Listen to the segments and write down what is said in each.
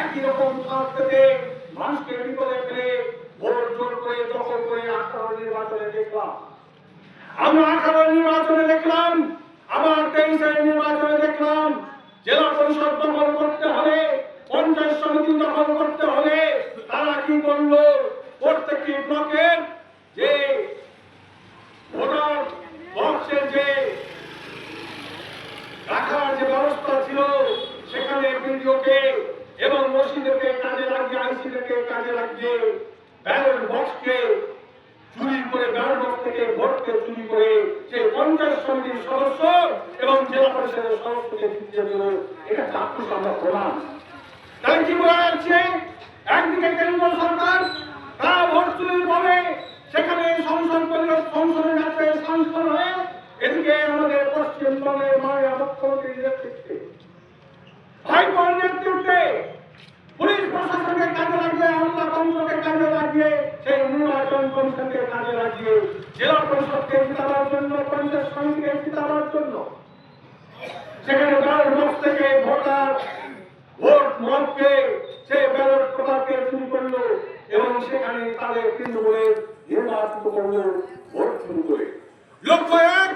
একই রকম থেকে মানুষকে বিপদে ফেলে ভোট জোর করে, দখল করে আঠারো নির্বাচনে দেখলাম। আমরা আঠারো নির্বাচনে দেখলাম, আবার তেইশের নির্বাচনে দেখলাম, জেলা পরিষদ দখল করতে হবে পঞ্চায়েত সমিতি দখল করতে হবে তারা কি করল? প্রত্যেকটি ব্লকের যে ভোটার বক্সের যে রাখার যে ব্যবস্থা ছিল, সেখানে বিডিওকে এবং মসজিদকে কাজে লাগিয়ে, আইসিদেরকে কাজে লাগিয়ে ব্যালট বক্সকে চুরি করে, ব্যালট বক্স থেকে ভোটকে চুরি করে সে পঞ্চায়েত সমিতির সদস্য এবং জেলা পরিষদের সদস্যকে ফিরিয়ে এটা চাক্ষুষ আমরা প্রমাণ। তারা সেখানে এদিকে আমাদের পশ্চিমবঙ্গের মাননীয় মুখ্যমন্ত্রীর নেতৃত্বে নেতৃত্বে পুলিশ প্রশাসনকে কাজে লাগিয়ে আমলা তন্ত্রকে কাজে লাগিয়ে সেই নির্বাচন কমিশনকে কাজে লাগিয়ে জেলা পরিষদকে জিতাবার জন্য, পঞ্চায়েত সমিতিকে জন্য সেখানে ব্যালট বক্স থেকে ভোট মতকে সে ব্যালট পেপারকে শুরু করল এবং সেখানে তাদের তৃণমূলের করল ভোট শুরু করে। এক এক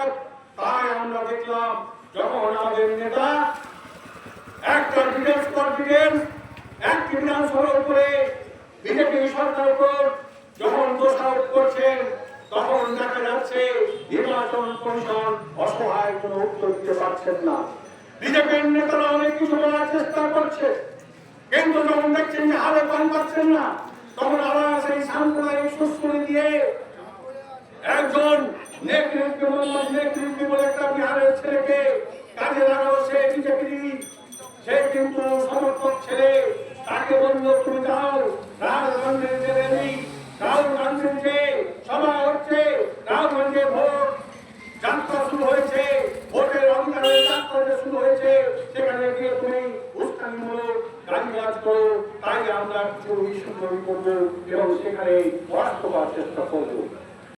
এক তাই আমরা দেখলাম যখন আমাদের নেতা একটা কনফিডেন্স বিধানসভার উপরে বিজেপি সরকার উপর যখন দোষারোপ করছেন, তখন দেখা যাচ্ছে নির্বাচন কমিশন অসহায় কোনো উত্তর দিতে পারছেন না। বিজেপির নেতারা অনেক কিছু বলার চেষ্টা করছে। কিন্তু যখন দেখছেন যে হারে পান পাচ্ছেন না। তখন আবার সেই সাম্প্রদায়িক করে দিয়ে একজন নেতৃত্ব বলে ছেলেকে কাজে লাগালো সে কিন্তু সমর্থক ছেলে। তাকে বলল, তুমি যাও রাহুল গান্ধীর যে র্যালি রাহুল গান্ধীর যে সভা হচ্ছে রাহুলগঞ্জে ভোট যাত্রা শুরু হয়েছে ভোটের অধিকারের যাত্রা যে শুরু হয়েছে সেখানে গিয়ে তুমি উস্কানিমূলক গালিগালাজ করো তাই আমরা তৈরি করব এবং সেখানে বাস্তবার চেষ্টা করব।